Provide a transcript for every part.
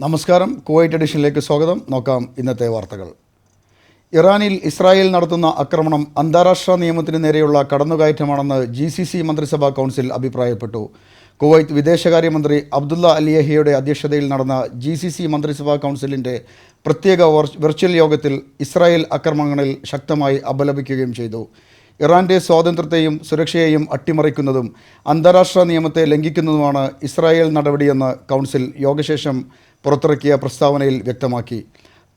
നമസ്കാരം. കുവൈറ്റ് എഡിഷനിലേക്ക് സ്വാഗതം. നോക്കാം ഇന്നത്തെ വാർത്തകൾ. ഇറാനിൽ ഇസ്രായേൽ നടത്തുന്ന ആക്രമണം അന്താരാഷ്ട്ര നിയമത്തിന് നേരെയുള്ള കടന്നുകയറ്റമാണെന്ന് ജി സി സി മന്ത്രിസഭാ കൗൺസിൽ അഭിപ്രായപ്പെട്ടു. കുവൈത്ത് വിദേശകാര്യമന്ത്രി അബ്ദുള്ള അലിയഹിയുടെ അധ്യക്ഷതയിൽ നടന്ന ജി സി സി മന്ത്രിസഭാ കൗൺസിലിന്റെ പ്രത്യേക വെർച്വൽ യോഗത്തിൽ ഇസ്രായേൽ ആക്രമണങ്ങളിൽ ശക്തമായി അപലപിക്കുകയും ചെയ്തു. ഇറാന്റെ സ്വാതന്ത്ര്യത്തെയും സുരക്ഷയെയും അട്ടിമറിക്കുന്നതും അന്താരാഷ്ട്ര നിയമത്തെ ലംഘിക്കുന്നതുമാണ് ഇസ്രായേൽ നടപടിയെന്ന് കൗൺസിൽ യോഗശേഷം പുറത്തിറക്കിയ പ്രസ്താവനയിൽ വ്യക്തമാക്കി.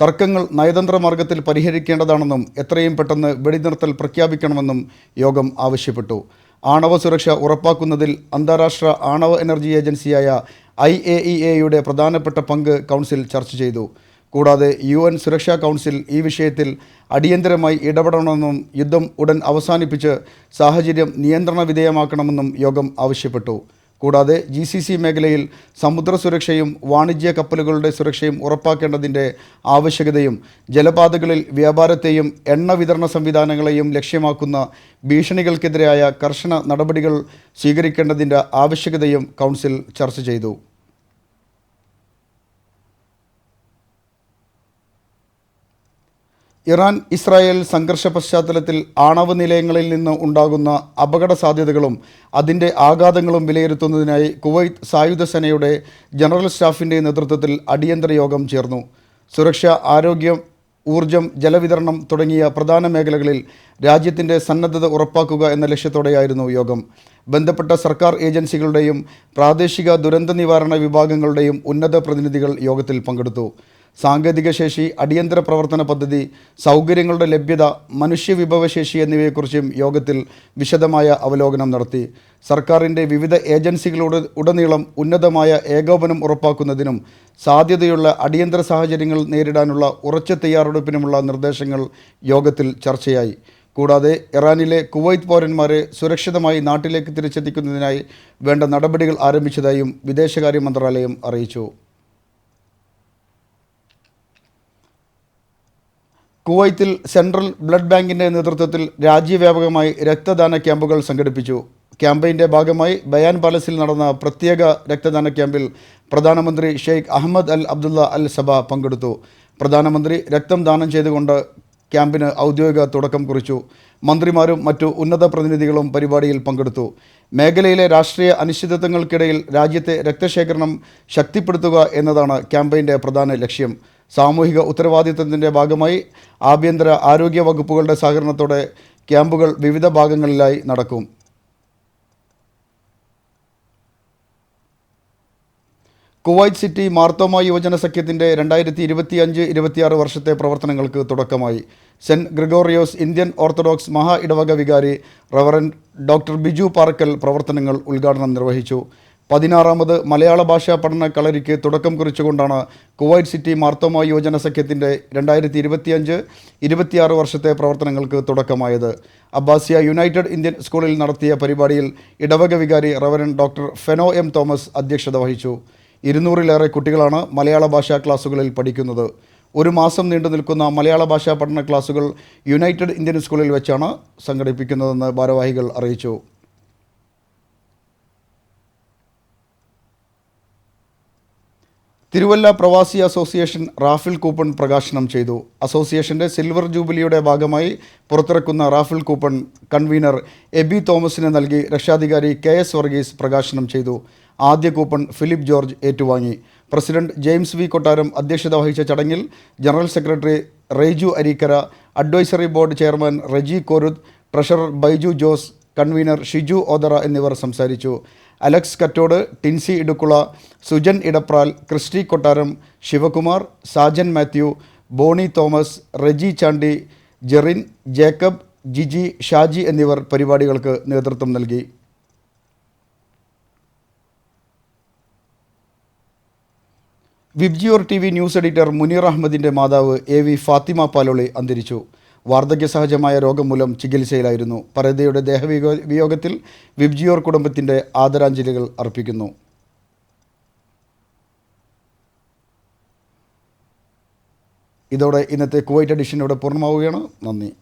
തർക്കങ്ങൾ നയതന്ത്ര മാർഗത്തിൽ പരിഹരിക്കേണ്ടതാണെന്നും എത്രയും പെട്ടെന്ന് വെടിനിർത്തൽ പ്രഖ്യാപിക്കണമെന്നും യോഗം ആവശ്യപ്പെട്ടു. ആണവ സുരക്ഷ ഉറപ്പാക്കുന്നതിൽ അന്താരാഷ്ട്ര ആണവ എനർജി ഏജൻസിയായ ഐ എ ഇ എയുടെ പ്രധാനപ്പെട്ട പങ്ക് കൗൺസിൽ ചർച്ച ചെയ്തു. കൂടാതെ യു എൻ സുരക്ഷാ കൗൺസിൽ ഈ വിഷയത്തിൽ അടിയന്തരമായി ഇടപെടണമെന്നും യുദ്ധം ഉടൻ അവസാനിപ്പിച്ച് സാഹചര്യം നിയന്ത്രണ വിധേയമാക്കണമെന്നും യോഗം ആവശ്യപ്പെട്ടു. കൂടാതെ ജി സി സി മേഖലയിൽ സമുദ്ര സുരക്ഷയും വാണിജ്യ കപ്പലുകളുടെ സുരക്ഷയും ഉറപ്പാക്കേണ്ടതിന്റെ ആവശ്യകതയും ജലപാതകളിൽ വ്യാപാരത്തെയും എണ്ണ വിതരണ സംവിധാനങ്ങളെയും ലക്ഷ്യമാക്കുന്ന ഭീഷണികൾക്കെതിരായ കർശന നടപടികൾ സ്വീകരിക്കേണ്ടതിന്റെ ആവശ്യകതയും കൗൺസിൽ ചർച്ച ചെയ്തു. ഇറാൻ ഇസ്രായേൽ സംഘർഷ പശ്ചാത്തലത്തിൽ ആണവ നിലയങ്ങളിൽ നിന്ന് ഉണ്ടാകുന്ന അപകട സാധ്യതകളും അതിന്റെ ആഘാതങ്ങളും വിലയിരുത്തുന്നതിനായി കുവൈത്ത് സായുധ സേനയുടെ ജനറൽ സ്റ്റാഫിന്റെ നേതൃത്വത്തിൽ അടിയന്തര യോഗം ചേർന്നു. സുരക്ഷ ആരോഗ്യം ഊർജം ജലവിതരണം തുടങ്ങിയ പ്രധാന മേഖലകളിൽ രാജ്യത്തിന്റെ സന്നദ്ധത ഉറപ്പാക്കുക എന്ന ലക്ഷ്യത്തോടെയായിരുന്നു യോഗം. ബന്ധപ്പെട്ട സർക്കാർ ഏജൻസികളുടെയും പ്രാദേശിക ദുരന്ത നിവാരണ വിഭാഗങ്ങളുടെയും ഉന്നത പ്രതിനിധികൾ യോഗത്തിൽ പങ്കെടുത്തു. സാങ്കേതിക ശേഷി അടിയന്തര പ്രവർത്തന പദ്ധതി സൗകര്യങ്ങളുടെ ലഭ്യത മനുഷ്യവിഭവശേഷി എന്നിവയെക്കുറിച്ചും യോഗത്തിൽ വിശദമായ അവലോകനം നടത്തി. സർക്കാരിന്റെ വിവിധ ഏജൻസികളോട് ഉടനീളം ഉന്നതമായ ഏകോപനം ഉറപ്പാക്കുന്നതിനും സാധ്യതയുള്ള അടിയന്തര സാഹചര്യങ്ങൾ നേരിടാനുള്ള ഉറച്ച തയ്യാറെടുപ്പിനുമുള്ള നിർദ്ദേശങ്ങൾ യോഗത്തിൽ ചർച്ചയായി. കൂടാതെ ഇറാനിലെ കുവൈത്ത് പൗരന്മാരെ സുരക്ഷിതമായി നാട്ടിലേക്ക് തിരിച്ചെത്തിക്കുന്നതിനായി വേണ്ട നടപടികൾ ആരംഭിച്ചതായും വിദേശകാര്യ മന്ത്രാലയം അറിയിച്ചു. കുവൈത്തിൽ സെൻട്രൽ ബ്ലഡ് ബാങ്കിന്റെ നേതൃത്വത്തിൽ രാജ്യവ്യാപകമായി രക്തദാന ക്യാമ്പുകൾ സംഘടിപ്പിച്ചു. ക്യാമ്പയിന്റെ ഭാഗമായി ബയാൻ പാലസിൽ നടന്ന പ്രത്യേക രക്തദാന ക്യാമ്പിൽ പ്രധാനമന്ത്രി ഷെയ്ഖ് അഹമ്മദ് അൽ അബ്ദുള്ള അൽ സബ പങ്കെടുത്തു. പ്രധാനമന്ത്രി രക്തം ദാനം ചെയ്തുകൊണ്ട് ക്യാമ്പിന് ഔദ്യോഗിക തുടക്കം കുറിച്ചു. മന്ത്രിമാരും മറ്റു ഉന്നത പ്രതിനിധികളും പരിപാടിയിൽ പങ്കെടുത്തു. മേഖലയിലെ രാഷ്ട്രീയ അനിശ്ചിതത്വങ്ങൾക്കിടയിൽ രാജ്യത്തെ രക്തശേഖരണം ശക്തിപ്പെടുത്തുക എന്നതാണ് ക്യാമ്പയിന്റെ പ്രധാന ലക്ഷ്യം. സാമൂഹിക ഉത്തരവാദിത്തത്തിന്റെ ഭാഗമായി ആഭ്യന്തര ആരോഗ്യ വകുപ്പുകളുടെ സഹകരണത്തോടെ ക്യാമ്പുകൾ വിവിധ ഭാഗങ്ങളിലായി നടക്കും. കുവൈറ്റ് സിറ്റി മാർത്തോമ യുവജന സഖ്യത്തിന്റെ രണ്ടായിരത്തി ഇരുപത്തി അഞ്ച് ഇരുപത്തിയാറ് വർഷത്തെ പ്രവർത്തനങ്ങൾക്ക് തുടക്കമായി. സെന്റ് ഗ്രിഗോറിയോസ് ഇന്ത്യൻ ഓർത്തഡോക്സ് മഹാ ഇടവക വികാരി റവറൻ ഡോക്ടർ ബിജു പാറക്കൽ പ്രവർത്തനങ്ങൾ ഉദ്ഘാടനം നിർവഹിച്ചു. പതിനാറാമത് മലയാള ഭാഷാ പഠന കളരിക്ക് തുടക്കം കുറിച്ചുകൊണ്ടാണ് കുവൈറ്റ് സിറ്റി മാർത്തോമ യോജന സഖ്യത്തിന്റെ രണ്ടായിരത്തി ഇരുപത്തിയഞ്ച് ഇരുപത്തിയാറ് വർഷത്തെ പ്രവർത്തനങ്ങൾക്ക് തുടക്കമായത്. അബ്ബാസിയ യുണൈറ്റഡ് ഇന്ത്യൻ സ്കൂളിൽ നടത്തിയ പരിപാടിയിൽ ഇടവക വികാരി reverend doctor Feno M Thomas അധ്യക്ഷത വഹിച്ചു. ഇരുന്നൂറിലേറെ കുട്ടികളാണ് മലയാള ഭാഷാ ക്ലാസ്സുകളിൽ പഠിക്കുന്നത്. ഒരു മാസം നീണ്ടു നിൽക്കുന്ന മലയാള ഭാഷാ പഠന ക്ലാസുകൾ യുണൈറ്റഡ് ഇന്ത്യൻ സ്കൂളിൽ വെച്ചാണ് സംഘടിപ്പിക്കുന്നതെന്ന് ഭാരവാഹികൾ അറിയിച്ചു. തിരുവല്ല പ്രവാസി അസോസിയേഷൻ റാഫിൽ കൂപ്പൺ പ്രകാശനം ചെയ്തു. അസോസിയേഷന്റെ സിൽവർ ജൂബിലിയുടെ ഭാഗമായി പുറത്തിറക്കുന്ന റാഫിൽ കൂപ്പൺ കൺവീനർ എബി തോമസിന് നൽകി രക്ഷാധികാരി കെ എസ് വർഗീസ് പ്രകാശനം ചെയ്തു. ആദ്യ കൂപ്പൺ ഫിലിപ്പ് ജോർജ് ഏറ്റുവാങ്ങി. പ്രസിഡന്റ് ജെയിംസ് വി കൊട്ടാരം അധ്യക്ഷത വഹിച്ച ചടങ്ങിൽ general secretary Reiju Areekkara advisory board chairman Reji Koruth treasurer Baiju Jose convener Shiju Odara എന്നിവർ സംസാരിച്ചു. Alex Kattode Tincy Edukkula Sujan Edapral Christy Kottaram Sivakumar Sajan Mathew Boney Thomas Reji Chandy Jerin Jacob Jiji Shaji എന്നിവർ പരിപാടികൾക്ക് നേതൃത്വം നൽകി. VIBGYOR T V news editor Muneer അഹമ്മദിന്റെ മാതാവ് A V Fathima Paloli അന്തരിച്ചു. വാർദ്ധക്യ സഹജമായ രോഗം മൂലം ചികിത്സയിലായിരുന്നു പരതയുടെ ദേഹവിയോ വിയോഗത്തിൽ വിബ്ജിയോർ കുടുംബത്തിന്റെ ആദരാഞ്ജലികൾ അർപ്പിക്കുന്നു. ഇതോടെ ഇന്നത്തെ കുവൈറ്റ് എഡിഷൻ ഇവിടെ പൂർണമാവുകയാണ്. നന്ദി.